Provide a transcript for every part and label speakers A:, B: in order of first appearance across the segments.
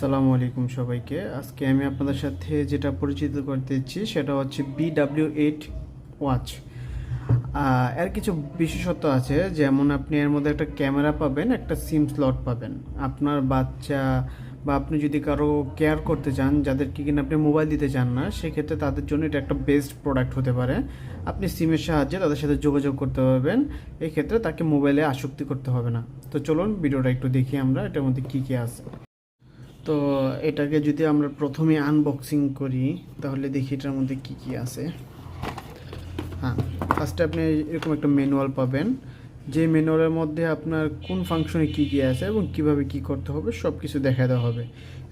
A: আসসালামু আলাইকুম সবাইকে। আজকে আমি আপনাদের সাথে যেটা পরিচিত করতে দিচ্ছি সেটা হচ্ছে বিডাব্লিউ এইট ওয়াচ এর কিছু বিশেষত্ব আছে, যেমন আপনি এর মধ্যে একটা ক্যামেরা পাবেন, একটা সিম স্লট পাবেন। আপনার বাচ্চা বা আপনি যদি কারও কেয়ার করতে চান, যাদেরকে কিনা আপনি মোবাইল দিতে চান না, সেক্ষেত্রে তাদের জন্য এটা একটা বেস্ট প্রোডাক্ট হতে পারে। আপনি সিমের সাহায্যে তাদের সাথে যোগাযোগ করতে পারবেন এই ক্ষেত্রে তাকে মোবাইলে আসক্তি করতে হবে না। তো চলুন, ভিডিওটা একটু দেখি আমরা, এটার মধ্যে কী কী আছে। তো এটাকে যদি আমরা প্রথমে আনবক্সিং করি, তাহলে দেখি এটার মধ্যে কি কি আছে। হ্যাঁ ফার্স্টে আপনি এরকম একটা ম্যানুয়াল পাবেন। যে ম্যানুয়ালের মধ্যে আপনার কোন ফাংশনে কি কি আছে এবং কীভাবে কি করতে হবে সব কিছু দেখা দেওয়া হবে।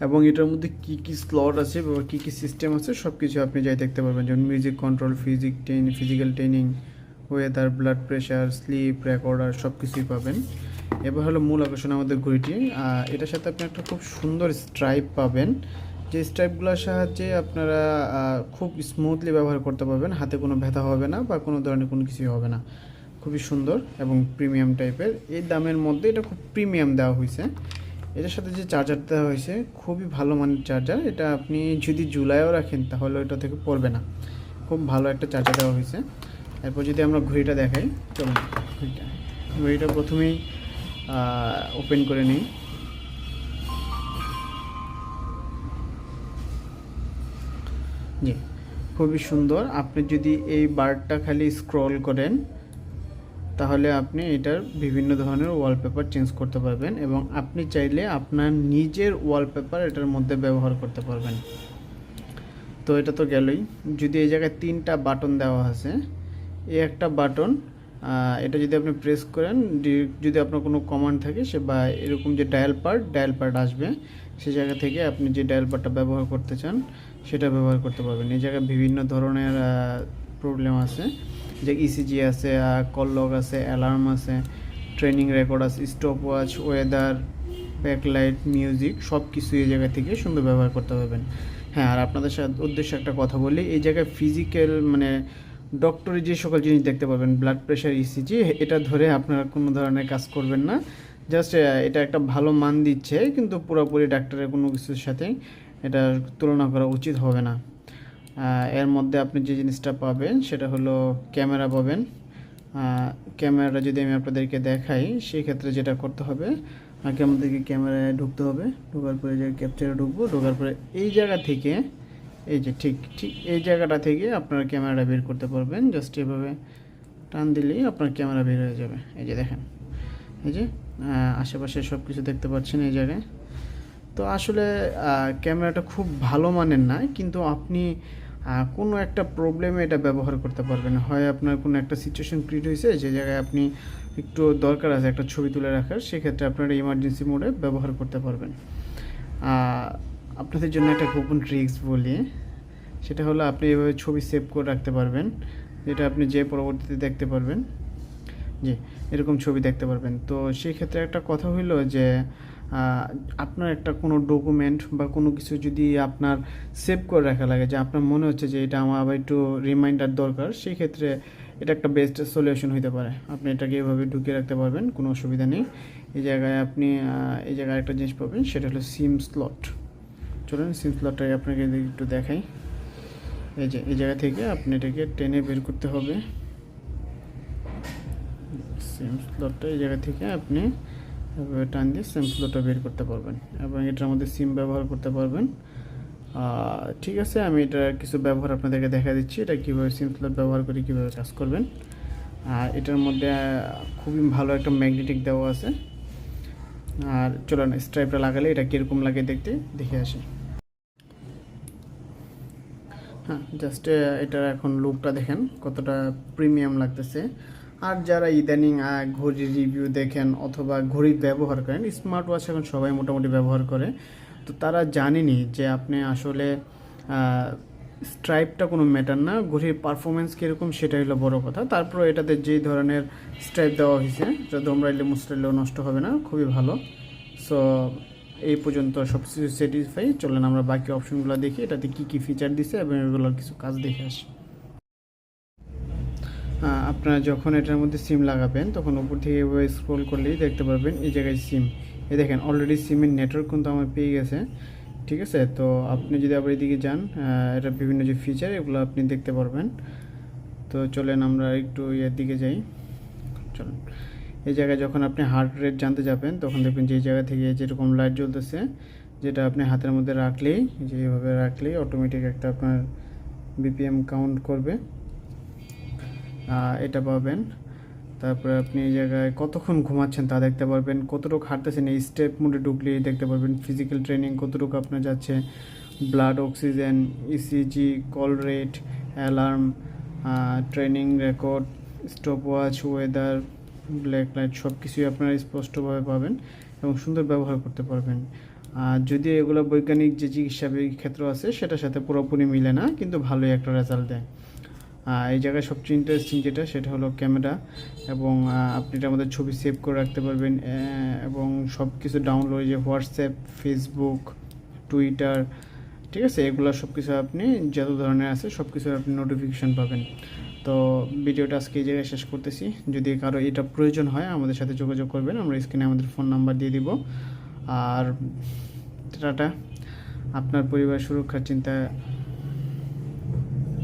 A: এবং এটার মধ্যে কি কি স্লট আছে বা কী কী সিস্টেম আছে সব কিছু আপনি যাই দেখতে পারবেন। যেমন music control physic train physical training weather blood pressure sleep recorder সব কিছুই পাবেন। এবার হলো মূল আকর্ষণ আমাদের ঘড়িটি এটার সাথে আপনি একটা খুব সুন্দর স্ট্রাইপ পাবেন। যে স্ট্রাইপগুলোর সাহায্যে আপনারা খুব স্মুথলি ব্যবহার করতে পারবেন। হাতে কোনো ব্যথা হবে না বা কোনো ধরনের কোনো কিছুই হবে না। খুবই সুন্দর এবং প্রিমিয়াম টাইপের এই দামের মধ্যে এটা খুব প্রিমিয়াম দেওয়া হয়েছে এটার সাথে যে চার্জার দেওয়া হয়েছে খুবই ভালো মানের চার্জার এটা আপনি যদি জুলাইও রাখেন, তাহলে এটা থেকে পড়বে না। খুব ভালো একটা চার্জার দেওয়া হয়েছে এরপর যদি আমরা ঘড়িটা দেখাই, চলুন, ঘড়িটা। ঘড়িটা প্রথমেই ওপেন করে নিই। জি, খুবই সুন্দর। আপনি যদি এই বারটা খালি স্ক্রল করেন, তাহলে আপনি এটার বিভিন্ন ধরনের ওয়ালপেপার চেঞ্জ করতে পারবেন এবং আপনি চাইলে আপনার নিজের ওয়ালপেপার এটার মধ্যে ব্যবহার করতে পারবেন। তো এটা তো গেলই। যদি এই জায়গায় তিনটা বাটন দেওয়া আছে, এই একটা বাটন এটা যদি আপনি প্রেস করেন যদি আপনার কোনো কমান্ড থাকে, সে বা এরকম যে ডায়াল পার্ট ডায়াল পার্ট আসবে সেই জায়গা থেকে আপনি যে ডায়াল পার্টটা ব্যবহার করতে চান, সেটা ব্যবহার করতে পারবেন। এই জায়গায় বিভিন্ন ধরনের প্রবলেম আছে। যে ইসিজি আছে কল লগ আছে অ্যালার্ম আছে ট্রেনিং রেকর্ড আছে stopwatch weather backlight music সব কিছু এই জায়গা থেকে সুন্দর ব্যবহার করতে পারবেন। হ্যাঁ আর আপনাদের সাথে উদ্দেশ্যে একটা কথা বলি, এই জায়গায় ফিজিক্যাল মানে ডক্টরি যে সকল জিনিস দেখতে পাবেন ব্লাড প্রেশার ইসিজি এটা ধরে আপনারা কোনো ধরনের কাজ করবেন না। জাস্ট এটা একটা ভালো মান দিচ্ছে, কিন্তু পুরোপুরি ডাক্তারের কোনো কিছুর সাথে এটা তুলনা করা উচিত হবে না। এর মধ্যে আপনি যে জিনিসটা পাবেন, সেটা হলো ক্যামেরা পাবেন। ক্যামেরাটা যদি আমি আপনাদেরকে দেখাই সেই ক্ষেত্রে যেটা করতে হবে, আগে আমাদেরকে ক্যামেরায় ঢুকতে হবে। ঢোকার পরে যে ক্যাপচারে ঢুকবো, ঢোকার পরে এই জায়গা থেকে এই যে ঠিক ঠিক এই জায়গাটা থেকে আপনারা ক্যামেরাটা বের করতে পারবেন। জাস্ট এভাবে টান দিলেই আপনার ক্যামেরা বের হয়ে যাবে। এই যে দেখেন, এই যে আশেপাশে সব কিছু দেখতে পাচ্ছেন এই জায়গায়। তো আসলে ক্যামেরাটা খুব ভালো মানের না, কিন্তু আপনি কোনো একটা প্রবলেমে এটা ব্যবহার করতে পারবেন। হয় আপনার কোনো একটা সিচুয়েশন ক্রিয়েট হয়েছে, যে জায়গায় আপনি একটু দরকার আছে একটা ছবি তুলে রাখার, সেক্ষেত্রে আপনারা ইমার্জেন্সি মোডে ব্যবহার করতে পারবেন। আপনাদের জন্য একটা গোপন ট্রিক্স বলি। সেটা হলো আপনি এভাবে ছবি সেভ করে রাখতে পারবেন। যেটা আপনি যে পরবর্তীতে দেখতে পারবেন। জি, এরকম ছবি দেখতে পারবেন। তো সেই ক্ষেত্রে একটা কথা হইল যে আপনার একটা কোনো ডকুমেন্ট বা কোনো কিছু যদি আপনার সেভ করে রাখা লাগে, যে আপনার মনে হচ্ছে যে এটা আমার আবার একটু রিমাইন্ডার দরকার সেই ক্ষেত্রে এটা একটা বেস্ট সলিউশন হতে পারে। আপনি এটাকে এভাবে ঢুকিয়ে রাখতে পারবেন, কোনো অসুবিধা নেই। এই জায়গায় আপনি এই জায়গায় একটা জিনিস পাবেন, সেটা হলো সিম স্লট চলুন সিম স্লটটাকে আপনাকে একটু দেখাই। এই যে, এই জায়গা থেকে আপনি এটাকে টেনে বের করতে হবে। সিম স্লটটা এই জায়গা থেকে আপনি টান দিয়ে সিম স্লটটা বের করতে পারবেন এবং এটার মধ্যে সিম ব্যবহার করতে পারবেন। ঠিক আছে, আমি এটা কিছু ব্যবহার আপনাদেরকে দেখা দিচ্ছি, এটা কীভাবে সিম স্লট ব্যবহার করে কীভাবে কাজ করবেন। আর এটার মধ্যে খুবই ভালো একটা ম্যাগনেটিক দেওয়া আছে। আর চলুন স্ট্রাইপটা লাগালে এটা কীরকম লাগে দেখতে, দেখে আসি। হ্যাঁ জাস্ট এটার এখন লুকটা দেখেন কতটা প্রিমিয়াম লাগতেছে। আর যারা ইদানিং ঘড়ির রিভিউ দেখেন অথবা ঘড়ি ব্যবহার করেন স্মার্ট ওয়াচ এখন সবাই মোটামুটি ব্যবহার করে। তো তারা জানেনি যে আপনি আসলে স্ট্রাইপটা কোনো ম্যাটার না, ঘড়ির পারফরমেন্স কীরকম সেটাই হলো বড় কথা। তারপর এটাতে যে ধরনের স্ট্রাইপ দেওয়া হয়েছে সেটা দোমরাইলে মুস্টাইলেও নষ্ট হবে না, খুবই ভালো। সো এই পর্যন্ত সব কিছু স্যাটিসফাই চলেন আমরা বাকি অপশনগুলো দেখি, এটাতে কী কী ফিচার দিছে এবং এগুলোর কিছু কাজ দেখে আসি। আপনারা যখন এটার মধ্যে সিম লাগাবেন, তখন উপর থেকে এভাবে স্ক্রল করলেই দেখতে পারবেন এই জায়গায় সিম এ দেখেন অলরেডি সিমের নেটওয়ার্ক কিন্তু আমার পেয়ে গেছে, ঠিক আছে? তো আপনি যদি আবার এদিকে যান এটা বিভিন্ন যে ফিচার এগুলো আপনি দেখতে পারবেন। তো চলেন আমরা একটু ইয়ের দিকে যাই। চলুন। এই জায়গায় যখন আপনি হার্ট রেট জানতে যাবেন, তখন দেখবেন যে এই জায়গা থেকে যেরকম লাইট জ্বলতেছে, যেটা আপনি হাতের মধ্যে রাখলেই যেভাবে রাখলেই অটোমেটিক একটা আপনার বিপিএম কাউন্ট করবে। এটা পাবেন। তারপরে আপনি এই জায়গায় কতক্ষণ ঘুমাচ্ছেন তা দেখতে পারবেন। কতটুকু হাঁটতেছেন, এই স্টেপ মোডে ঢুকলেই দেখতে পারবেন। ফিজিক্যাল ট্রেনিং কতটুকু আপনার যাচ্ছে। Blood oxygen ECG call rate alarm training record stopwatch weather black light সব কিছুই আপনারা স্পষ্টভাবে পাবেন এবং সুন্দর ব্যবহার করতে পারবেন। আর যদিও এগুলো বৈজ্ঞানিক যে চিকিৎসা ক্ষেত্র আছে সেটার সাথে পুরোপুরি মিলে না কিন্তু ভালোই একটা রেজাল্ট দেয়। আহ, এই জায়গায় সবচেয়ে ইন্টারেস্টিং যেটা সেটা হলো ক্যামেরা এবং আপনি এটা আমাদের ছবি সেভ করে রাখতে পারবেন এবং সব কিছু ডাউনলোড যে হোয়াটসঅ্যাপ ফেসবুক টুইটার ঠিক আছে? এগুলো সব কিছু আপনি যত ধরনের আছে সব কিছু আপনি নোটিফিকেশান পাবেন। তো ভিডিওটা আজকে এই জায়গায় শেষ করতেছি। যদি কারও এটা প্রয়োজন হয়, আমাদের সাথে যোগাযোগ করবেন। আমরা স্ক্রিনে আমাদের ফোন নাম্বার দিয়ে দিব। আর টাটা। আপনার পরিবার সুরক্ষার চিন্তা